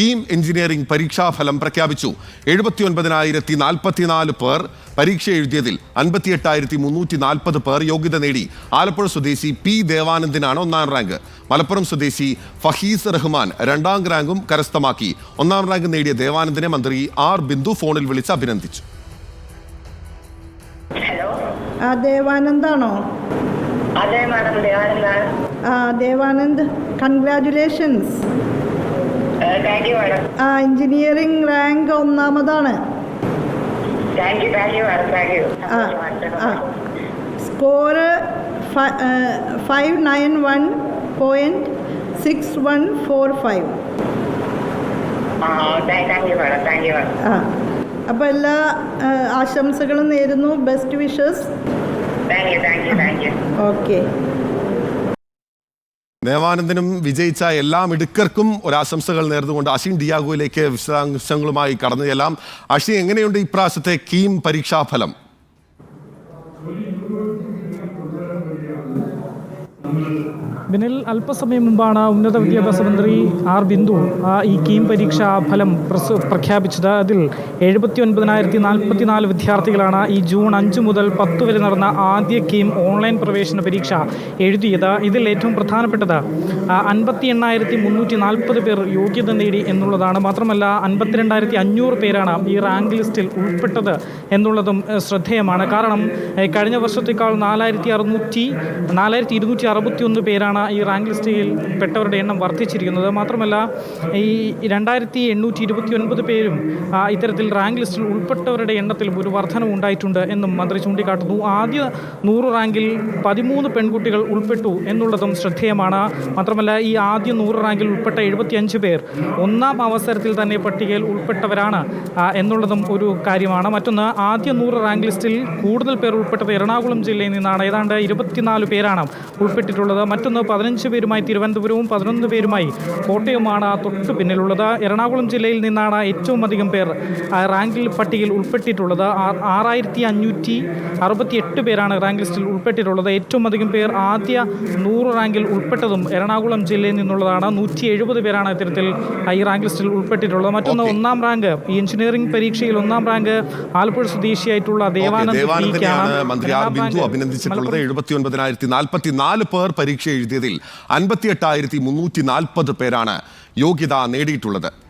KEAM engineering പരീക്ഷാഫലം പ്രഖ്യാപിച്ചു. എഴുപത്തി ഒൻപതിനായിരത്തി നാൽപ്പത്തിനാല് പേർ പരീക്ഷ എഴുതിയതിൽ അൻപത്തി എട്ടായിരത്തി മുന്നൂറ്റി നാൽപ്പത് പേർ യോഗ്യത നേടി. ആലപ്പുഴ സ്വദേശി പി ദേവാനന്ദിനാണ് ഒന്നാം റാങ്ക്. മലപ്പുറം സ്വദേശി ഫഹീസ് റഹ്മാൻ രണ്ടാം റാങ്കും കരസ്ഥമാക്കി. ഒന്നാം റാങ്ക് നേടിയ ദേവാനന്ദിനെ മന്ത്രി ആർ ബിന്ദു ഫോണിൽ വിളിച്ച് അഭിനന്ദിച്ചു. ആ ദേവാനന്ദാണോ? അതെ മാഡം. ദേവാനന്ദാണ്. ആ ദേവാനന്ദ് കൺഗ്രാറ്റുലേഷൻസ് ആ engineering rank ഒന്നാമതാണ്. Score five nine one point six one four five ആ അപ്പോൾ എല്ലാ ആശംസകളും നേരുന്നു. ബെസ്റ്റ് വിഷസ് ഓക്കെ ദേവാനന്ദനും വിജയിച്ച എല്ലാ മിടുക്കർക്കും ഒരാശംസകൾ നേർന്നുകൊണ്ട് അഷിൻ ഡിയാഗോയിലേക്ക് വിശദാംശങ്ങളുമായി കടന്നു ചെല്ലാം. അഷി എങ്ങനെയുണ്ട് ഇപ്രാവശ്യത്തെ കീം പരീക്ഷാഫലം ബിനിൽ അല്പസമയം മുമ്പാണ് ഉന്നത വിദ്യാഭ്യാസ മന്ത്രി ആർ ബിന്ദു ഈ കീം പരീക്ഷാ ഫലം പ്രഖ്യാപിച്ചത്. അതിൽ എഴുപത്തി ഒൻപതിനായിരത്തി നാൽപ്പത്തി നാല് വിദ്യാർത്ഥികളാണ് ഈ ജൂൺ അഞ്ച് മുതൽ പത്ത് വരെ നടന്ന ആദ്യ കീം ഓൺലൈൻ പ്രവേശന പരീക്ഷ എഴുതിയത്. ഇതിൽ ഏറ്റവും പ്രധാനപ്പെട്ടത് അൻപത്തി എണ്ണായിരത്തി മുന്നൂറ്റി നാൽപ്പത് പേർ യോഗ്യത നേടി എന്നുള്ളതാണ്. മാത്രമല്ല അൻപത്തിരണ്ടായിരത്തി അഞ്ഞൂറ് പേരാണ് ഈ റാങ്ക് ലിസ്റ്റിൽ ഉൾപ്പെട്ടത് എന്നുള്ളതും ശ്രദ്ധേയമാണ്. കാരണം കഴിഞ്ഞ വർഷത്തേക്കാൾ നാലായിരത്തി അറുന്നൂറ്റി നാലായിരത്തി ഇരുന്നൂറ്റി അറുപത്തി ഒന്ന് പേരാണ് ഈ റാങ്ക് ലിസ്റ്റിൽ പെട്ടവരുടെ എണ്ണം വർദ്ധിച്ചിരിക്കുന്നത്. മാത്രമല്ല ഈ രണ്ടായിരത്തി എണ്ണൂറ്റി ഇരുപത്തി ഒൻപത് പേരും ഇത്തരത്തിൽ റാങ്ക് ലിസ്റ്റിൽ ഉൾപ്പെട്ടവരുടെ എണ്ണത്തിൽ ഒരു വർധനവ് ഉണ്ടായിട്ടുണ്ട് എന്നും മന്ത്രി ചൂണ്ടിക്കാട്ടുന്നു. ആദ്യ നൂറ് റാങ്കിൽ പതിമൂന്ന് പെൺകുട്ടികൾ ഉൾപ്പെട്ടു എന്നുള്ളതും ശ്രദ്ധേയമാണ്. മാത്രമല്ല ഈ ആദ്യ നൂറ് റാങ്കിൽ ഉൾപ്പെട്ട എഴുപത്തിയഞ്ച് പേർ ഒന്നാം അവസരത്തിൽ തന്നെ പട്ടികയിൽ ഉൾപ്പെട്ടവരാണ് എന്നുള്ളതും ഒരു കാര്യമാണ്. മറ്റൊന്ന് ആദ്യ നൂറ് റാങ്ക് ലിസ്റ്റിൽ കൂടുതൽ പേർ ഉൾപ്പെട്ടത് എറണാകുളം ജില്ലയിൽ നിന്നാണ്. ഏതാണ്ട് ഇരുപത്തിനാല് പേരാണ് ഉൾപ്പെട്ടിട്ടുള്ളത് മറ്റൊന്ന് പതിനഞ്ച് പേരുമായി തിരുവനന്തപുരവും പതിനൊന്ന് പേരുമായി കോട്ടയവുമാണ് തൊട്ട് പിന്നിലുള്ളത്. എറണാകുളം ജില്ലയിൽ നിന്നാണ് ഏറ്റവും അധികം പേർ റാങ്ക് റാങ്കിൽ പട്ടികയിൽ ഉൾപ്പെട്ടിട്ടുള്ളത്. ആറായിരത്തി അഞ്ഞൂറ്റി അറുപത്തി എട്ട് പേരാണ് റാങ്ക് ലിസ്റ്റിൽ ഉൾപ്പെട്ടിട്ടുള്ളത്. ഏറ്റവും അധികം പേർ ആദ്യ നൂറ് റാങ്കിൽ ഉൾപ്പെട്ടതും എറണാകുളം ജില്ലയിൽ നിന്നുള്ളതാണ്. നൂറ്റി എഴുപത് പേരാണ് ഇത്തരത്തിൽ ഈ റാങ്ക് ലിസ്റ്റിൽ ഉൾപ്പെട്ടിട്ടുള്ളത്. മറ്റൊന്ന് ഒന്നാം റാങ്ക് ഈ എഞ്ചിനീയറിംഗ് പരീക്ഷയിൽ ഒന്നാം റാങ്ക് ആലപ്പുഴ സ്വദേശിയായിട്ടുള്ള ദേവാനന്ദ് മന്ത്രി ആർ ബിന്ദു അഭിനന്ദിച്ചിട്ടുള്ളത്. എഴുപത്തി ഒൻപതിനായിരത്തി നാൽപ്പത്തി നാല് പേർ പരീക്ഷ എഴുതിയതിൽ അൻപത്തിയെട്ടായിരത്തി മുന്നൂറ്റി നാൽപ്പത് പേരാണ് യോഗ്യത നേടിയിട്ടുള്ളത്.